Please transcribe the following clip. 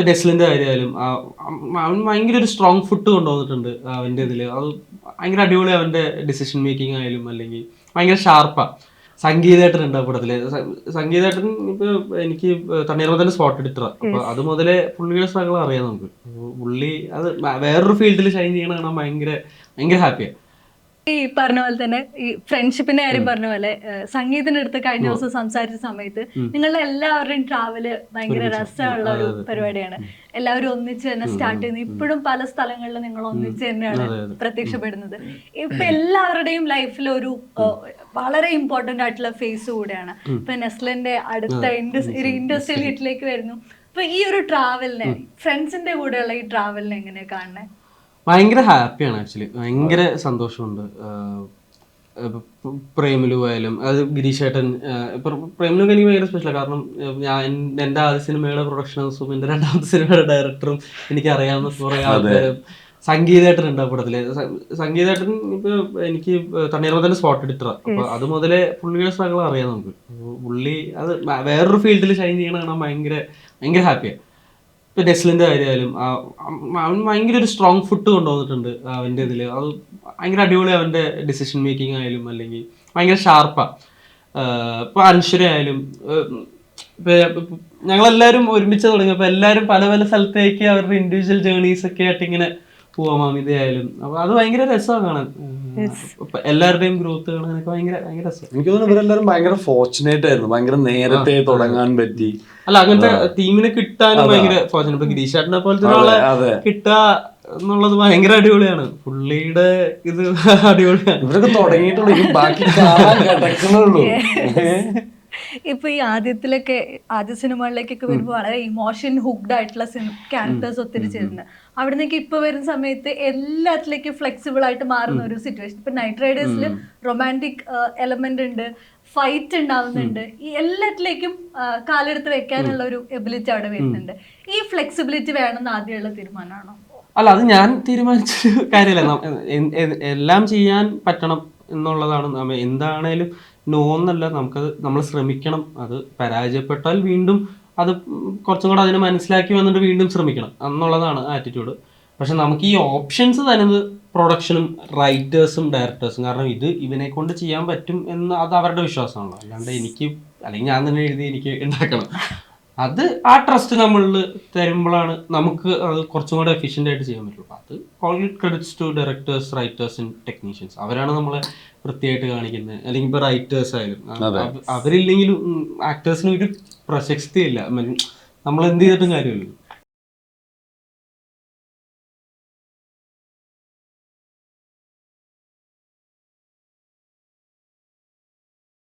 ഇപ്പൊ നെസ്ലിന്റെ കാര്യമായാലും അവൻ ഭയങ്കര ഒരു സ്ട്രോങ് ഫുട്ട് കൊണ്ടുവന്നിട്ടുണ്ട് അവന്റെ ഇതിൽ. അത് ഭയങ്കര അടിപൊളി അവന്റെ ഡിസിഷൻ മേക്കിംഗ് ആയാലും അല്ലെങ്കിൽ ഭയങ്കര ഷാർപ്പാ സംഗീതേട്ടൻ ഉണ്ട് ആ പടത്തിൽ. സംഗീതേട്ടൻ ഇപ്പൊ എനിക്ക് തണ്ണീർമത്തന്റെ സ്പോട്ട് എഡിറ്റർ അപ്പൊ അത് മുതലേ പുള്ളിയുടെ സ്ട്രഗിൾ അറിയാം നമുക്ക്. പുള്ളി അത് വേറൊരു ഫീൽഡിൽ ഷൈൻ ചെയ്യണ കാണാൻ ഭയങ്കര ഭയങ്കര ഹാപ്പിയാ ഈ പറഞ്ഞ പോലെ തന്നെ ഈ ഫ്രണ്ട്ഷിപ്പിന്റെ കാര്യം പറഞ്ഞ പോലെ സംഗീതത്തിന്റെ അടുത്ത് കഴിഞ്ഞ ദിവസം സംസാരിച്ച സമയത്ത് നിങ്ങളുടെ എല്ലാവരുടെയും ട്രാവൽ ഭയങ്കര രസമുള്ള ഒരു പരിപാടിയാണ്. എല്ലാവരും ഒന്നിച്ച് തന്നെ സ്റ്റാർട്ട് ചെയ്യുന്നത്. ഇപ്പോഴും പല സ്ഥലങ്ങളിലും നിങ്ങൾ ഒന്നിച്ച് തന്നെയാണ് പ്രത്യക്ഷപ്പെടുന്നത്. ഇപ്പൊ എല്ലാവരുടെയും ലൈഫിൽ ഒരു വളരെ ഇമ്പോർട്ടന്റ് ആയിട്ടുള്ള ഫേസ് കൂടെയാണ്. ഇപ്പൊ നെസ്ലിന്റെ അടുത്ത ഇൻഡസ്ട്രിയൽ ഹിറ്റിലേക്ക് വരുന്നു. അപ്പൊ ഈ ഒരു ട്രാവലിനെ ഫ്രണ്ട്സിന്റെ കൂടെയുള്ള ഈ ട്രാവലിനെ എങ്ങനെയാ കാണുന്നത് ഭയങ്കര ഹാപ്പിയാണ് ആക്ച്വലി ഭയങ്കര സന്തോഷമുണ്ട്. പ്രേമിലു ആയാലും അത് ഗിരീഷേട്ടൻ പ്രേമിലൊക്കെ എനിക്ക് ഭയങ്കര സ്പെഷ്യലാണ് കാരണം ഞാൻ എന്റെ ആദ്യ സിനിമയുടെ പ്രൊഡക്ഷൻ ഹൗസും എന്റെ രണ്ടാമത്തെ സിനിമയുടെ ഡയറക്ടറും എനിക്ക് അറിയാവുന്ന കുറേ ആൾക്കാരും. സംഗീതേട്ടൻ ഉണ്ട് ആ പടത്തിൽ. സംഗീതേട്ടൻ ഇപ്പൊ എനിക്ക് തണ്ണീർമത്തന്റെ സ്പോട്ട് എഡിറ്ററാണ് അപ്പൊ അത് മുതലേ പുള്ളിയുടെ സ്ട്രഗിൾ അറിയാം നമുക്ക്. പുള്ളി അത് വേറൊരു ഫീൽഡിൽ ഷൈൻ ചെയ്യണ കാണാൻ ഭയങ്കര ഭയങ്കര ഹാപ്പിയാ ഇപ്പൊ ടെസ്ലിന്റെ കാര്യമായാലും അവൻ ഭയങ്കര ഒരു സ്ട്രോങ് ഫുട്ട് കൊണ്ടുവന്നിട്ടുണ്ട് അവന്റെ ഇതിൽ. അത് ഭയങ്കര അടിപൊളി അവന്റെ ഡിസിഷൻ മേക്കിംഗ് ആയാലും അല്ലെങ്കിൽ ഭയങ്കര ഷാർപ്പാ ഇപ്പൊ അൻഷുര ആയാലും ഞങ്ങളെല്ലാരും ഒരുമിച്ച് തുടങ്ങിയപ്പോ എല്ലാരും പല പല സ്ഥലത്തേക്ക് അവരുടെ ഇൻഡിവിജ്വൽ ജേണീസ് ഒക്കെ ആയിട്ട് ഇങ്ങനെ പോവാം മാമിത ആയാലും. അപ്പൊ അത് ഭയങ്കര രസമാണ് കാണാൻ എല്ലാവരുടെയും ഗ്രോത്ത് കാണാനൊക്കെ ഭയങ്കര ഭയങ്കര എനിക്ക് തോന്നുന്നു ഇവരെല്ലാരും ഭയങ്കര ഫോർച്ചുനേറ്റ് ആയിരുന്നു. ഭയങ്കര നേരത്തെ തുടങ്ങാൻ പറ്റി. അല്ല അങ്ങനത്തെ ടീമിനെ കിട്ടാനും ഭയങ്കര ഫോർച്ചുനേറ്റ് ഇപ്പൊ ഗിരീഷേട്ടനെ പോലത്തെ ഒരാളെ കിട്ടാ എന്നുള്ളത് ഭയങ്കര അടിപൊളിയാണ്. പുള്ളിയുടെ ഇത് അടിപൊളിയാണ്. ഇവരൊക്കെ തുടങ്ങിയിട്ടുള്ളൂ ബാക്കി കിടക്കുന്നുള്ളൂ ഇപ്പൊ ഈ ആദ്യത്തിലൊക്കെ ആദ്യ സിനിമകളിലേക്കൊക്കെ വരുമ്പോൾ വളരെ ഇമോഷൻ ഹുക്ഡ് ആയിട്ടുള്ള ക്യാരക്ടേഴ്സ് ഒത്തിരി ചേരുന്നത് അവിടെ നിന്നൊക്കെ ഇപ്പൊ വരുന്ന സമയത്ത് എല്ലാത്തിലേക്കും ഫ്ലെക്സിബിൾ ആയിട്ട് മാറുന്ന ഒരു സിറ്റുവേഷൻ ഇപ്പൊ നൈറ്റ് റൈഡേഴ്സിൽ റൊമാന്റിക് എലമെന്റ് ഉണ്ട് ഫൈറ്റ് ഉണ്ടാവുന്നുണ്ട്. ഈ എല്ലാത്തിലേക്കും കാലെടുത്ത് വെക്കാനുള്ള ഒരു എബിലിറ്റി അവിടെ വരുന്നുണ്ട്. ഈ ഫ്ലെക്സിബിലിറ്റി വേണമെന്ന് ആദ്യമുള്ള തീരുമാനമാണോ? അല്ല അത് ഞാൻ തീരുമാനിച്ചൊരു കാര്യമല്ല. എല്ലാം ചെയ്യാൻ പറ്റണം എന്നുള്ളതാണ്. നമ്മൾ എന്താണേലും നോ എന്നല്ല നമുക്കത് നമ്മൾ ശ്രമിക്കണം. അത് പരാജയപ്പെട്ടാൽ വീണ്ടും അത് കുറച്ചും കൂടെ അതിനെ മനസ്സിലാക്കി വന്നിട്ട് വീണ്ടും ശ്രമിക്കണം എന്നുള്ളതാണ് ആറ്റിറ്റ്യൂഡ് പക്ഷെ നമുക്ക് ഈ ഓപ്ഷൻസ് തരുന്നത് പ്രൊഡക്ഷനും റൈറ്റേഴ്സും ഡയറക്ടേഴ്സും കാരണം ഇത് ഇവനെ കൊണ്ട് ചെയ്യാൻ പറ്റും എന്ന് അത് അവരുടെ വിശ്വാസമാണല്ലോ. അല്ലാണ്ട് എനിക്ക് അല്ലെങ്കിൽ ഞാൻ തന്നെ എഴുതി എനിക്ക് ഉണ്ടാക്കണം. അത് ആ ട്രസ്റ്റ് നമ്മളിൽ തരുമ്പോഴാണ് നമുക്ക് അത് കുറച്ചും കൂടെ എഫിഷ്യന്റ് ആയിട്ട് ചെയ്യാൻ പറ്റുള്ളൂ. അത് all credits to directors writers and technicians അവരാണ് നമ്മളെ വൃത്തിയായിട്ട് കാണിക്കുന്നത് അല്ലെങ്കിൽ ഇപ്പോൾ റൈറ്റേഴ്സ് ആയാലും. അവ- അവരില്ലെങ്കിലും ആക്ടേഴ്സിന് ഒരു പ്രശസ്തി ഇല്ല നമ്മൾ എന്ത് ചെയ്തിട്ടും കാര്യമില്ല